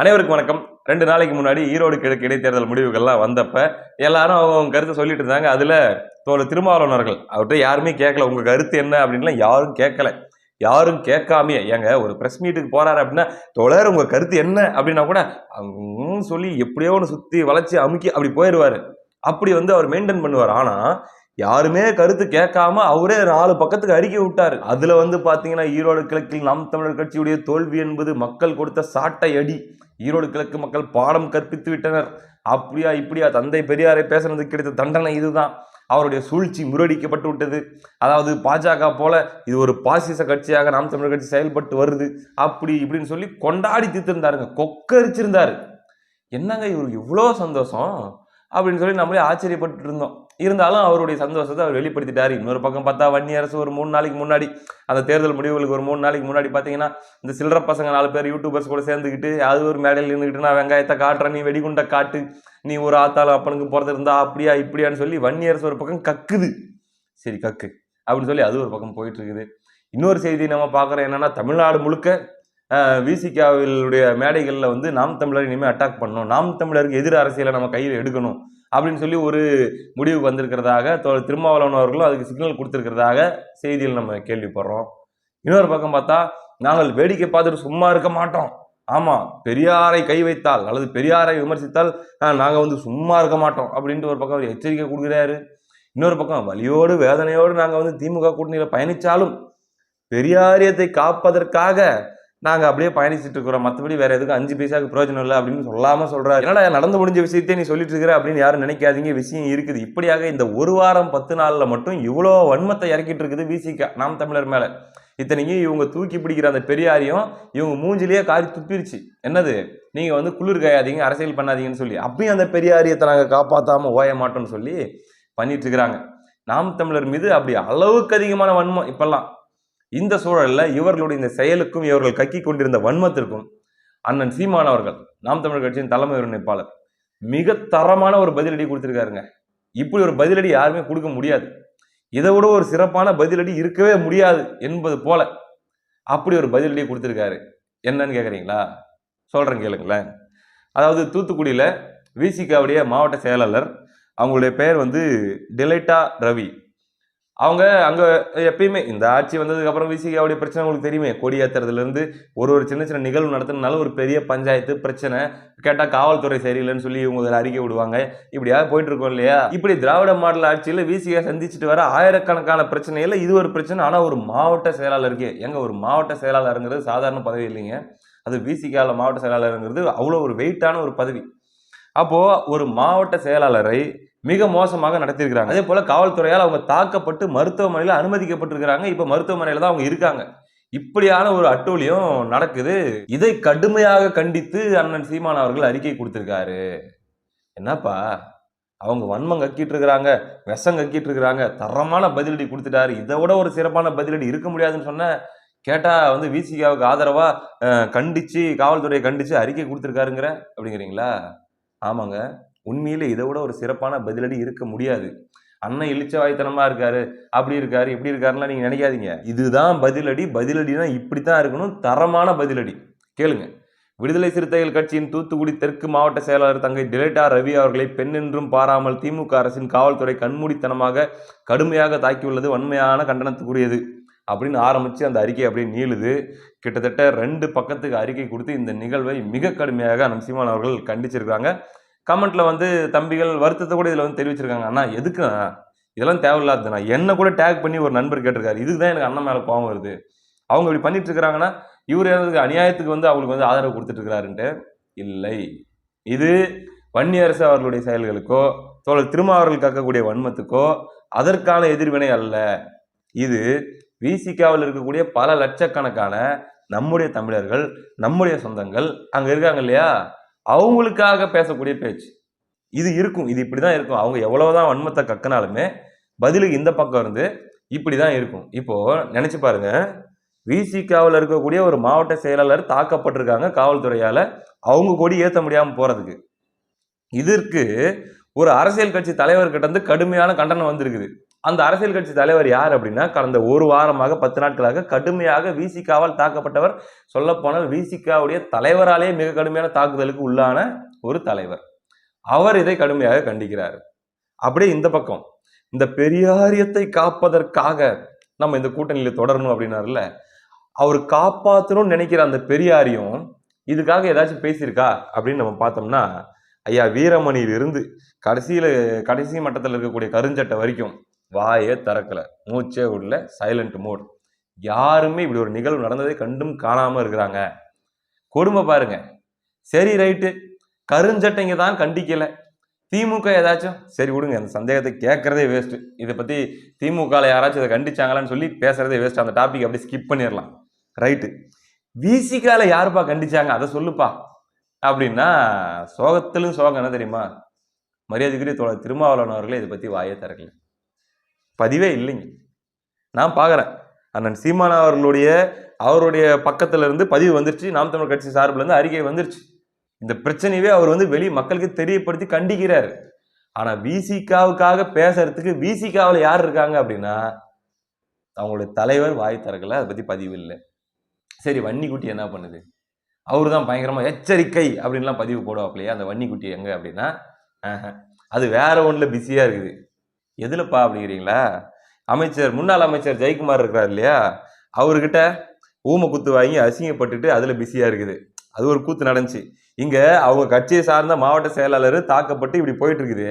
அனைவருக்கும் வணக்கம். ரெண்டு நாளைக்கு முன்னாடி ஈரோடு கிழக்கு இடைத்தேர்தல் முடிவுகள்லாம் வந்தப்ப எல்லாரும் அவங்க கருத்தை சொல்லிட்டு இருந்தாங்க. அதுல தோழ திருமாவளவனர்கள் அவர்கிட்ட யாருமே கேட்கல உங்க கருத்து என்ன அப்படின்லாம் யாரும் கேட்கல யாரும் கேட்காமயே. ஏங்க ஒரு ப்ரெஸ் மீட்டுக்கு போறாரு அப்படின்னா தோழர் உங்க கருத்து என்ன? அப்படின்னா கூட அவங்க சொல்லி எப்படியோ ஒன்று சுத்தி வளைச்சு அமுக்கி அப்படி போயிடுவாரு அப்படி வந்து அவர் மெயின்டைன் பண்ணுவார். ஆனா யாருமே கருத்து கேட்காம அவரே நாலு பக்கத்துக்கு அறிக்கை விட்டார். அதுல வந்து பாத்தீங்கன்னா ஈரோடு கிழக்கில் நாம் தமிழர் கட்சியுடைய தோல்வி என்பது மக்கள் கொடுத்த சாட்டை அடி. ஈரோடு கிழக்கு மக்கள் பாடம் கற்பித்து விட்டனர். அப்படியா இப்படியா தந்தை பெரியாரை பேசுனதுக்கு கிடைத்த தண்டனை இதுதான். அவருடைய சூழ்ச்சி முறியடிக்கப்பட்டு விட்டது. அதாவது பாஜக போல இது ஒரு பாசிச கட்சியாக நாம் தமிழர் கட்சி செயல்பட்டு வருது. அப்படி இப்படின்னு சொல்லி கொண்டாடி தீர்த்திருந்தாருங்க. கொக்கரிச்சிருந்தாரு. என்னங்க இவருக்கு இவ்வளோ சந்தோஷம்? அப்படின்னு சொல்லி நம்மளே ஆச்சரியப்பட்டு இருந்தோம் இருந்தாலும் அவருடைய சந்தோஷத்தை அவர் வெளிப்படுத்திட்டார். இன்னொரு பக்கம் பார்த்தா வன்னி அரசு ஒரு மூணு நாளைக்கு முன்னாடி அந்த தேர்தல் முடிவுகளுக்கு ஒரு மூணு நாளைக்கு முன்னாடி பார்த்தீங்கன்னா இந்த சில்லற பசங்க நாலு பேர் யூடியூபர்ஸ் கூட சேர்ந்துக்கிட்டு அது ஒரு மேடையில் நின்றுக்கிட்டு நான் வெங்காயத்தை காட்டுறேன் நீ வெடிகுண்டை காட்டு நீ ஒரு ஆத்தாள் அப்பனுக்கு போகிறது இருந்தா அப்படியா இப்படியான்னு சொல்லி வன்னி அரசு ஒரு பக்கம் கக்குது. சரி கக்கு. அப்படின்னு சொல்லி அது ஒரு பக்கம் போயிட்டு இருக்குது. இன்னொரு செய்தி நம்ம பார்க்குறோம். என்னன்னா தமிழ்நாடு முழுக்க விசிகாவிலுடைய மேடைகளில் வந்து நாம் தமிழர் இனிமேல் அட்டாக் பண்ணணும். நாம் தமிழருக்கு எதிர் அரசியலை நம்ம கையில் எடுக்கணும் அப்படின்னு சொல்லி ஒரு முடிவுக்கு வந்திருக்கிறதாக திருமாவளவன் அவர்களும் அதுக்கு சிக்னல் கொடுத்துருக்கிறதாக செய்தியில் நம்ம கேள்விப்படுறோம். இன்னொரு பக்கம் பார்த்தா நாங்கள் வேடிக்கை பார்த்துட்டு சும்மா இருக்க மாட்டோம். ஆமாம் பெரியாரை கை வைத்தால் அல்லது பெரியாரை விமர்சித்தால் நாங்கள் வந்து சும்மா இருக்க மாட்டோம் அப்படின்ட்டு ஒரு பக்கம் அவர் எச்சரிக்கை கொடுக்குறாரு. இன்னொரு பக்கம் வலியோடு வேதனையோடு நாங்கள் வந்து திமுக கூட்டணியில் பயணித்தாலும் பெரியாரியத்தை காப்பதற்காக நாங்கள் அப்படியே பயணிச்சுட்டு இருக்கிறோம் மற்றபடி வேறு எதுக்கும் அஞ்சு பைசாவுக்கு பிரயோஜனம் இல்லை அப்படின்னு சொல்லாமல் சொல்கிறாரு என்னடா நடந்து முடிஞ்ச விஷயத்தை நீ சொல்லிட்டு இருக்கிற அப்படின்னு யாரும் நினைக்காதீங்க. விஷயம் இருக்குது. இப்படியாக இந்த ஒரு வாரம் பத்து நாளில் மட்டும் இவ்வளோ வன்மத்தை இறக்கிட்டு இருக்குது விசிகா நாம் தமிழர் மேலே. இத்தனைக்கும் இவங்க தூக்கி பிடிக்கிற அந்த பெரியாரையும் இவங்க மூஞ்சிலேயே காரி துப்பிருச்சு. என்னது? நீங்கள் வந்து குளிர் காயாதீங்க அரசியல் பண்ணாதீங்கன்னு சொல்லி. அப்பயும் அந்த பெரியாரியத்தை நாங்கள் காப்பாற்றாமல் ஓய மாட்டோம்னு சொல்லி பண்ணிட்டு இருக்கிறாங்க. நாம் தமிழர் மீது அப்படி அளவுக்கு அதிகமான வன்மம் இப்பெல்லாம். இந்த சூழலில் இவர்களுடைய இந்த செயலுக்கும் இவர்கள் கக்கி கொண்டிருந்த வன்மத்திற்கும் அண்ணன் சீமான் அவர்கள் நாம் தமிழர் கட்சியின் தலைமை ஒருங்கிணைப்பாளர் மிக தரமான ஒரு பதிலடி கொடுத்துருக்காருங்க. இப்படி ஒரு பதிலடி யாருமே கொடுக்க முடியாது. இதை விட ஒரு சிறப்பான பதிலடி இருக்கவே முடியாது என்பது போல அப்படி ஒரு பதிலடி கொடுத்துருக்காரு. என்னன்னு கேட்குறீங்களா சொல்கிறேன் கேளுங்களேன். அதாவது தூத்துக்குடியில் விசிகாவுடைய மாவட்ட செயலாளர் அவங்களுடைய பெயர் வந்து டிலைட்டா ரவி. அவங்க அங்கே எப்பயுமே இந்த ஆட்சி வந்ததுக்கப்புறம் விசிகாவுடைய பிரச்சனை உங்களுக்கு தெரியுமே? கொடி ஏற்றுறதுலேருந்து ஒரு ஒரு சின்ன சின்ன நிகழ்வு நடத்துனால ஒரு பெரிய பஞ்சாயத்து பிரச்சனை. கேட்டால் காவல்துறை சரியில்லைன்னு சொல்லி இவங்க அதில் அறிக்கை விடுவாங்க. இப்படியாக போயிட்டு இருக்கோம் இல்லையா? இப்படி திராவிட மாடல் ஆட்சியில் விசிகா சந்திச்சுட்டு வர ஆயிரக்கணக்கான பிரச்சனையில் இது ஒரு பிரச்சனை. ஆனால் ஒரு மாவட்ட செயலாளருக்கே எங்கே ஒரு மாவட்ட செயலாளருங்கிறது சாதாரண பதவி இல்லைங்க. அது விசிகாவில் மாவட்ட செயலாளருங்கிறது அவ்வளோ ஒரு வெயிட்டான ஒரு பதவி. அப்போது ஒரு மாவட்ட செயலாளரை மிக மோசமாக நடத்தியிருக்கிறாங்க. அதே போல காவல்துறையால் அவங்க தாக்கப்பட்டு மருத்துவமனையில் அனுமதிக்கப்பட்டிருக்கிறாங்க. இப்போ மருத்துவமனையில் தான் அவங்க இருக்காங்க. இப்படியான ஒரு அட்டூழியம் நடக்குது. இதை கடுமையாக கண்டித்து அண்ணன் சீமான் அவர்கள் அறிக்கை கொடுத்திருக்காரு. என்னப்பா? அவங்க வன்மம் கக்கிட்டு இருக்கிறாங்க விஷம் கக்கிட்டு இருக்கிறாங்க தரமான பதிலடி கொடுத்துட்டாரு. இதை விட ஒரு சிறப்பான பதிலடி இருக்க முடியாதுன்னு சொன்ன கேட்டா வந்து விசிகாவுக்கு ஆதரவா கண்டித்து கண்டிச்சு காவல்துறையை கண்டிச்சு அறிக்கை கொடுத்துருக்காருங்கிற அப்படிங்கிறீங்களா? ஆமாங்க. உண்மையிலே இதை விட ஒரு சிறப்பான பதிலடி இருக்க முடியாது. அண்ணன் இழிச்ச வாய்த்தனமா இருக்காரு அப்படி இருக்காரு இப்படி இருக்காருலாம் நீங்க நினைக்காதீங்க. இதுதான் பதிலடி பதிலடினா இப்படித்தான் இருக்கணும் தரமான பதிலடி. கேளுங்க. விடுதலை சிறுத்தைகள் கட்சியின் தூத்துக்குடி தெற்கு மாவட்ட செயலாளர் தங்கை டிலேட்டா ரவி அவர்களை பெண்ணென்றும் பாராமல் திமுக அரசின் காவல்துறை கண்மூடித்தனமாக கடுமையாக தாக்கியுள்ளது வன்மையான கண்டனத்துக்குரியது அப்படின்னு ஆரம்பித்து அந்த அறிக்கை அப்படியே நீளுது. கிட்டத்தட்ட ரெண்டு பக்கத்துக்கு அறிக்கை கொடுத்து இந்த நிகழ்வை மிக கடுமையாக நம் சீமான் அவர்கள் கண்டிச்சிருக்காங்க கமெண்ட்ல வந்து தம்பிகள் வருத்தத்தை கூட இதில் வந்து தெரிவிச்சிருக்காங்க. அண்ணா எதுக்கு இதெல்லாம் தேவையில்லாதுண்ணா என்னை கூட டேக் பண்ணி ஒரு நண்பர் கேட்டிருக்காரு. இதுக்கு தான் எனக்கு அண்ணன் மேலே கோவம் வருது. அவங்க இப்படி பண்ணிட்டு இருக்கிறாங்கன்னா இவர் எனக்கு அநியாயத்துக்கு வந்து அவங்களுக்கு வந்து ஆதரவு கொடுத்துட்டு இருக்கிறாருன்ட்டு இல்லை. இது வன்னியரசு அவர்களுடைய செயல்களுக்கோ தோழர் திருமாவர்கள் கக்கக்கூடிய வன்மத்துக்கோ அதற்கான எதிர்வினை அல்ல. இது விசிகாவில் இருக்கக்கூடிய பல லட்சக்கணக்கான நம்முடைய தமிழர்கள் நம்முடைய சொந்தங்கள் அங்கே இருக்காங்க இல்லையா? அவங்களுக்காக பேசக்கூடிய பேச்சு. இது இருக்கும் இது இப்படி தான் இருக்கும். அவங்க எவ்வளவுதான் வன்மத்தை கக்கினாலுமே பதிலுக்கு இந்த பக்கம் இருந்து இப்படிதான் இருக்கும். இப்போது நினச்சி பாருங்க. விசிகாவில் இருக்கக்கூடிய ஒரு மாவட்ட செயலாளர் தாக்கப்பட்டிருக்காங்க காவல்துறையால். அவங்க கொடி ஏற்ற முடியாமல் போகிறதுக்கு இதற்கு ஒரு அரசியல் கட்சி தலைவர்கிட்ட இருந்து கடுமையான கண்டனம் வந்திருக்குது. அந்த அரசியல் கட்சி தலைவர் யார் அப்படின்னா கடந்த ஒரு வாரமாக பத்து நாட்களாக கடுமையாக விசிகாவால் தாக்கப்பட்டவர் சொல்லப்போனால் விசிகாவுடைய தலைவராலே மிக கடுமையான தாக்குதலுக்கு உள்ளான ஒரு தலைவர். அவர் இதை கடுமையாக கண்டிக்கிறார். அப்படியே இந்த பக்கம் இந்த பெரியாரியத்தை காப்பதற்காக நம்ம இந்த கூட்டணியில தொடரணும் அப்படின்னாருல அவர் காப்பாற்றணும்னு நினைக்கிற அந்த பெரியாரியும் இதுக்காக ஏதாச்சும் பேசியிருக்கா அப்படின்னு நம்ம பார்த்தோம்னா ஐயா வீரமணியிலிருந்து கடைசியில் கடைசி மட்டத்தில் இருக்கக்கூடிய கருஞ்சட்டை வரைக்கும் வாயே திறக்கல. மூச்சே உள்ள சைலண்ட் மோட் யாருமே இப்படி ஒரு நிகழ்வு நடந்ததை கண்டும் காணாமல் இருக்கிறாங்க. கொடுமை பாருங்க. சரி ரைட்டு கருஞ்சட்டைங்க தான் கண்டிக்கலை. திமுக ஏதாச்சும்? சரி விடுங்க. அந்த சந்தேகத்தை கேட்குறதே வேஸ்ட்டு இதை பற்றி திமுகவில் யாராச்சும் இதை கண்டிச்சாங்களான்னு சொல்லி பேசுறதே வேஸ்ட் அந்த டாபிக் அப்படியே ஸ்கிப் பண்ணிடலாம். ரைட்டு விசிகால யாருப்பா கண்டிச்சாங்க? அதை சொல்லுப்பா. அப்படின்னா சோகத்திலும் சோகம் என்ன தெரியுமா? மரியாதைக்குரிய தோழர் திருமாவளவன் அவர்களே இதை பற்றி வாயே திறக்கல. பதிவே இல்லைங்க. நான் பார்க்குறேன் அண்ணன் சீமானா அவர்களுடைய அவருடைய பக்கத்துல இருந்து பதிவு வந்துருச்சு. நாம் தமிழ் கட்சி சார்பில் இருந்து அறிக்கை வந்துருச்சு. இந்த பிரச்சனையவே அவர் வந்து வெளி மக்களுக்கு தெரியப்படுத்தி கண்டிக்கிறாரு. ஆனால் விசிகாவுக்காக பேசுறதுக்கு விசிகாவில் யார் இருக்காங்க அப்படின்னா அவங்களுடைய தலைவர் வாய் திறக்கல. அதை பற்றி பதிவு இல்லை. சரி வன்னிக்குட்டி என்ன பண்ணுது? அவரு தான் பயங்கரமாக எச்சரிக்கை அப்படின்லாம் பதிவு போடுவாப்பிலையா அந்த வன்னிக்குட்டி எங்கே அப்படின்னா அது வேற ஒன்றில் பிஸியாக இருக்குது. எதுலப்பா அப்படிங்கிறீங்களா? அமைச்சர் முன்னாள் அமைச்சர் ஜெயக்குமார் இருக்கிறார் இல்லையா? அவர்கிட்ட ஊமை குத்து வாங்கி அசிங்கப்பட்டுட்டு அதில் பிஸியாக இருக்குது. அது ஒரு கூத்து நடந்துச்சு. இங்கே அவங்க கட்சியை சார்ந்த மாவட்ட செயலாளர் தாக்கப்பட்டு இப்படி போயிட்டு இருக்குது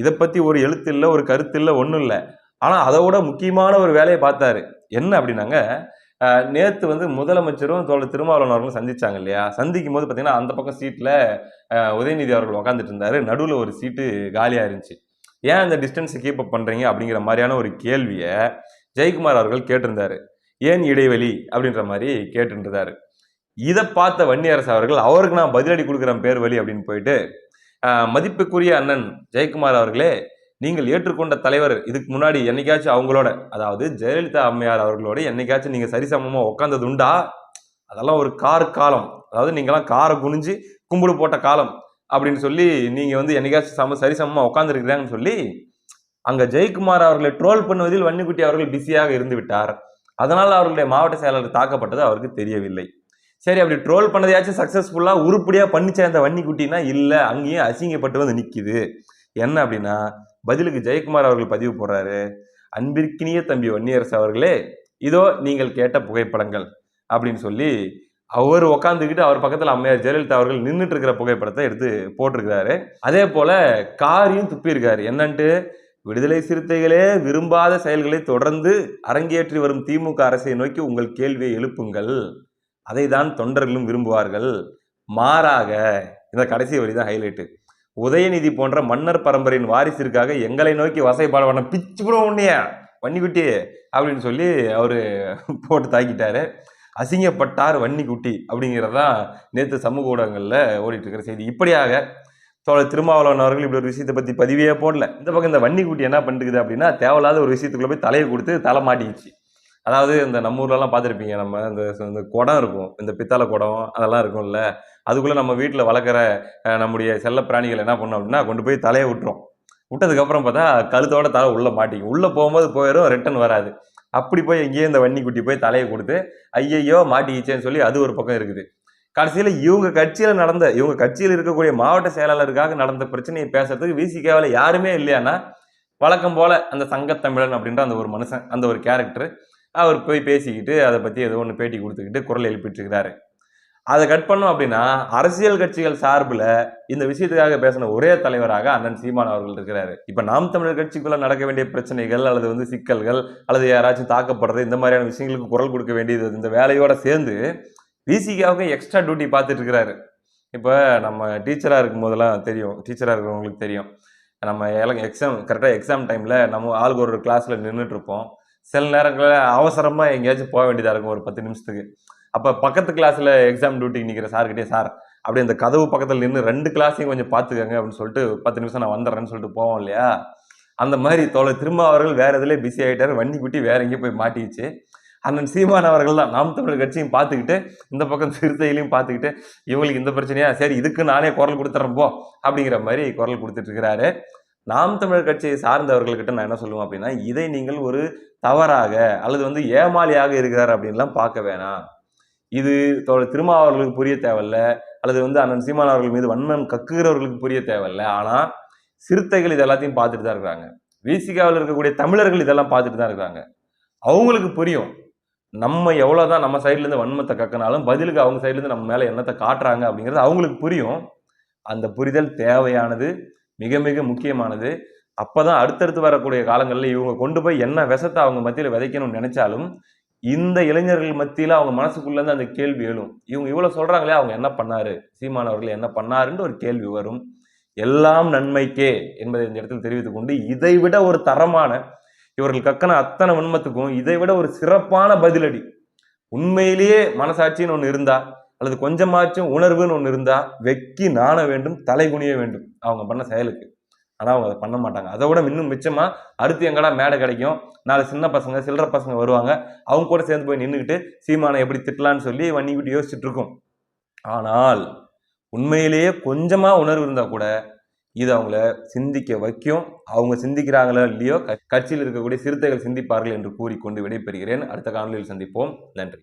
இதை பற்றி ஒரு எழுத்து இல்லை ஒரு கருத்து இல்லை ஒன்றும் இல்லை. ஆனால் அதை விட முக்கியமான ஒரு வேலையை பார்த்தாரு. என்ன அப்படின்னாங்க நேற்று வந்து முதலமைச்சரும் தோழர் திருமாவளவன் அவர்களும் சந்திச்சாங்க இல்லையா? சந்திக்கும் போது பார்த்தீங்கன்னா அந்த பக்கம் சீட்டில் உதயநிதி அவர்கள் உட்காந்துட்டு இருந்தாரு. நடுவில் ஒரு சீட்டு காலியாக இருந்துச்சு ஏன் அந்த டிஸ்டன்ஸை கீப் அப் பண்ணுறீங்க அப்படிங்கிற மாதிரியான ஒரு கேள்வியை ஜெயக்குமார் அவர்கள் கேட்டிருந்தார். ஏன் இடைவெளி அப்படின்ற மாதிரி கேட்டுருந்தார். இதை பார்த்த வன்னியரசு அவர்கள் அவருக்கு நான் பதிலடி கொடுக்குறேன் பேர் வழி அப்படின்னு போயிட்டு மதிப்புக்குரிய அண்ணன் ஜெயக்குமார் அவர்களே நீங்கள் ஏற்றுக்கொண்ட தலைவர் இதுக்கு முன்னாடி என்னைக்காச்சும் அவங்களோட அதாவது ஜெயலலிதா அம்மையார் அவர்களோட என்னைக்காச்சும் நீங்கள் சரிசமமாக உட்காந்தது உண்டா அதெல்லாம் ஒரு கார் காலம். அதாவது நீங்களாம் காரை குனிஞ்சு கும்பிடு போட்ட காலம். அப்படின்னு சொல்லி நீங்கள் வந்து என்னைக்காச்சும் சம சரிசமமாக உட்காந்துருக்கிறாங்கன்னு சொல்லி அங்கே ஜெயக்குமார் அவர்களை ட்ரோல் பண்ணுவதில் வன்னிக்குட்டி அவர்கள் பிஸியாக இருந்து விட்டார். அதனால் அவர்களுடைய மாவட்ட செயலாளர் தாக்கப்பட்டது அவருக்கு தெரியவில்லை. சரி அப்படி ட்ரோல் பண்ணதையாச்சும் சக்ஸஸ்ஃபுல்லாக உருப்படியாக பண்ணிச்ச அந்த வன்னிக்குட்டினா இல்லை அங்கேயும் அசிங்கப்பட்டு வந்து நிற்கிது என்ன அப்படின்னா பதிலுக்கு ஜெயக்குமார் அவர்கள் பதிவு போடுறாரு. அன்பிற்கினிய தம்பி வன்னியரசு அவர்களே இதோ நீங்கள் கேட்ட புகைப்படங்கள் அப்படின்னு சொல்லி அவர் உக்காந்துக்கிட்டு அவர் பக்கத்தில் அம்மையார் ஜெயலலிதா அவர்கள் நின்றுட்டு இருக்கிற புகைப்படத்தை எடுத்து போட்டிருக்கிறாரு. அதே போல காரையும் துப்பியிருக்காரு. என்னன்ட்டு? விடுதலை சிறுத்தைகளே விரும்பாத செயல்களை தொடர்ந்து அரங்கேற்றி வரும் திமுக அரசை நோக்கி உங்கள் கேள்வியை எழுப்புங்கள். அதை தான் தொண்டர்களும் விரும்புவார்கள். மாறாக இந்த கடைசி வரி தான் ஹைலைட்டு உதயநிதி போன்ற மன்னர் பரம்பரையின் வாரிசிற்காக எங்களை நோக்கி வசைப்பாட பண்ண பிச்சு புறம் உன்னைய. வன்னிக்குட்டி அப்படின்னு சொல்லி அவர் போட்டு தாக்கிட்டாரு. அசிங்கப்பட்டார் வன்னிக்குட்டி அப்படிங்கிறதான் நேற்று சமூக ஊடகங்களில் ஓடிட்டு இருக்கிற செய்தி. இப்படியாக தோழர் திருமாவளவன் அவர்கள் இப்படி ஒரு விஷயத்தை பற்றி பதிவே போடல. இந்த பக்கம் இந்த வன்னிக்குட்டி என்ன பண்ணுறது அப்படின்னா தேவையில்லாத ஒரு விஷயத்துக்குள்ளே போய் தலையை கொடுத்து தலை மாட்டிக்கிச்சு. அதாவது இந்த நம்ம ஊர்லலாம் பார்த்துருப்பீங்க நம்ம இந்த இந்த குடம் இருக்கும் இந்த பித்தளை குடம் அதெல்லாம் இருக்கும்ல. அதுக்குள்ளே நம்ம வீட்டில் வளர்க்குற நம்முடைய செல்ல பிராணிகள் என்ன பண்ணோம் அப்படின்னா கொண்டு போய் தலையை விட்டுரும். விட்டதுக்கப்புறம் பார்த்தா கழுத்தோட தலை உள்ளே மாட்டிக்கும். உள்ளே போகும்போது போயிடும் ரிட்டர்ன் வராது. அப்படி போய் எங்கேயோ இந்த வன்னிக்குட்டி போய் தலையை கொடுத்து ஐயையோ மாட்டிக்கிச்சேன்னு சொல்லி அது ஒரு பக்கம் இருக்குது. கடைசியில் இவங்க கட்சியில் நடந்த இவங்க கட்சியில் இருக்கக்கூடிய மாவட்ட செயலாளருக்காக நடந்த பிரச்சனையை பேசுறதுக்கு விசிகேவில் யாருமே இல்லையானா வழக்கம் போல் அந்த சங்கத்தமிழன் அப்படின்ற அந்த ஒரு மனுஷன் அந்த ஒரு கேரக்டர் அவர் போய் பேசிக்கிட்டு அதை பற்றி ஏதோ ஒன்று பேட்டி கொடுத்துக்கிட்டு குரல் எழுப்பிட்டு இருக்கிறாரு. அதை கட் பண்ணோம் அப்படின்னா அரசியல் கட்சிகள் சார்பில் இந்த விஷயத்துக்காக பேசின ஒரே தலைவராக அண்ணன் சீமான் அவர்கள் இருக்கிறாரு. இப்போ நாம் தமிழர் கட்சிக்குள்ளே நடக்க வேண்டிய பிரச்சனைகள் அல்லது வந்து சிக்கல்கள் அல்லது யாராச்சும் தாக்கப்படுறது இந்த மாதிரியான விஷயங்களுக்கு குரல் கொடுக்க வேண்டியது இந்த வேலையோட சேர்ந்து விசிகாவுக்கு எக்ஸ்ட்ரா டியூட்டி பார்த்துட்டு இருக்கிறாரு. இப்போ நம்ம டீச்சராக இருக்கும் போதெல்லாம் தெரியும். டீச்சராக இருக்கிறவங்களுக்கு தெரியும். நம்ம எக்ஸாம் கரெக்டாக எக்ஸாம் டைமில் நம்ம ஆளுக்கு ஒரு கிளாஸில் நின்றுட்டுருப்போம் சில நேரங்களில் அவசரமாக எங்கேயாச்சும் போக வேண்டியதாக இருக்கும் ஒரு பத்து நிமிஷத்துக்கு. அப்போ பக்கத்து கிளாஸில் எக்ஸாம் டியூட்டிக்கு நிற்கிற சார்கிட்டே சார் அப்படியே அந்த கதவு பக்கத்தில் நின்று ரெண்டு கிளாஸையும் கொஞ்சம் பார்த்துக்கங்க அப்படின்னு சொல்லிட்டு பத்து நிமிஷம் நான் வந்துடுறேன்னு சொல்லிட்டு போவோம் இல்லையா? அந்த மாதிரி தொலை திரும்ப அவர்கள் வேறு இதிலே பிஸி ஆகிட்டாரு வண்டி குட்டி வேற எங்கேயும் போய் மாட்டிச்சு அண்ணன் சீமான் அவர்கள் தான் நாம் தமிழர் கட்சியும் பார்த்துக்கிட்டு இந்த பக்கம் சிறுத்தையிலையும் பார்த்துக்கிட்டு இவங்களுக்கு இந்த பிரச்சனையா? சரி இதுக்கு நானே குரல் கொடுத்துறேன் போ அப்படிங்கிற மாதிரி குரல் கொடுத்துட்டு இருக்கிறாரு. நாம் தமிழர் கட்சியை சார்ந்தவர்கள்கிட்ட நான் என்ன சொல்லுவேன் அப்படின்னா இதை நீங்கள் ஒரு தவறாக அல்லது வந்து ஏமாளியாக இருக்கிறார் அப்படின்லாம் பார்க்க வேணாம். இது தோழர் திருமாவர்களுக்கு புரிய தேவையில்ல அல்லது வந்து அண்ணன் சீமான் அவர்கள் மீது வன்மம் கக்குகிறவர்களுக்கு புரிய தேவையில்ல. ஆனால் சிறுத்தைகள் இது எல்லாத்தையும் பார்த்துட்டு தான் இருக்கிறாங்க விசிகாவில் இருக்கக்கூடிய தமிழர்கள் இதெல்லாம் பார்த்துட்டு தான் இருக்கிறாங்க அவங்களுக்கு புரியும். நம்ம எவ்வளோதான் நம்ம சைட்லேருந்து வன்மத்தை கக்கினாலும் பதிலுக்கு அவங்க சைட்லேருந்து நம்ம மேலே என்னத்தை காட்டுறாங்க அப்படிங்கிறது அவங்களுக்கு புரியும். அந்த புரிதல் தேவையானது. மிக மிக முக்கியமானது. அப்போதான் அடுத்தடுத்து வரக்கூடிய காலங்களில் இவங்க கொண்டு போய் என்ன விஷத்தை அவங்க மத்தியில் விதைக்கணும்னு நினைச்சாலும் இந்த இளைஞர்கள் மத்தியில் அவங்க மனசுக்குள்ளேருந்து அந்த கேள்வி எழும். இவங்க இவ்வளோ சொல்கிறாங்களே அவங்க என்ன பண்ணாரு? சீமான் அவர்கள் என்ன பண்ணாருன்ற ஒரு கேள்வி வரும். எல்லாம் நன்மைக்கே என்பதை இந்த இடத்தில் தெரிவித்துக் கொண்டு இதை விட ஒரு தரமான இவர்கள் கக்கன அத்தனை வன்மத்துக்கும் இதை விட ஒரு சிறப்பான பதிலடி. உண்மையிலேயே மனசாட்சின்னு ஒன்று இருந்தால் அல்லது கொஞ்சமாச்சும் உணர்வுன்னு ஒன்று இருந்தால் வெக்கி நாண வேண்டும் தலைகுனிய வேண்டும். அவங்க பண்ண செயலுக்கு. ஆனால் அவங்க அதை பண்ண மாட்டாங்க. அதை விட இன்னும் மிச்சமாக அடுத்து எங்கடா மேடை கிடைக்கும் நாலு சின்ன பசங்க சில்லற பசங்க வருவாங்க அவங்க கூட சேர்ந்து போய் நின்றுக்கிட்டு சீமானை எப்படி திட்டலான்னு சொல்லி வண்ணிக்கிட்டு யோசிச்சுட்டு இருக்கோம். ஆனால் உண்மையிலேயே கொஞ்சமாக உணர்வு இருந்தால் கூட இது அவங்கள சிந்திக்க வைக்கும். அவங்க சிந்திக்கிறாங்களோ இல்லையோ க- கட்சியில் இருக்கக்கூடிய சிறுத்தைகள் சிந்திப்பார்கள் என்று கூறிக்கொண்டு விடைபெறுகிறேன். அடுத்த காணொலியில் சந்திப்போம். நன்றி.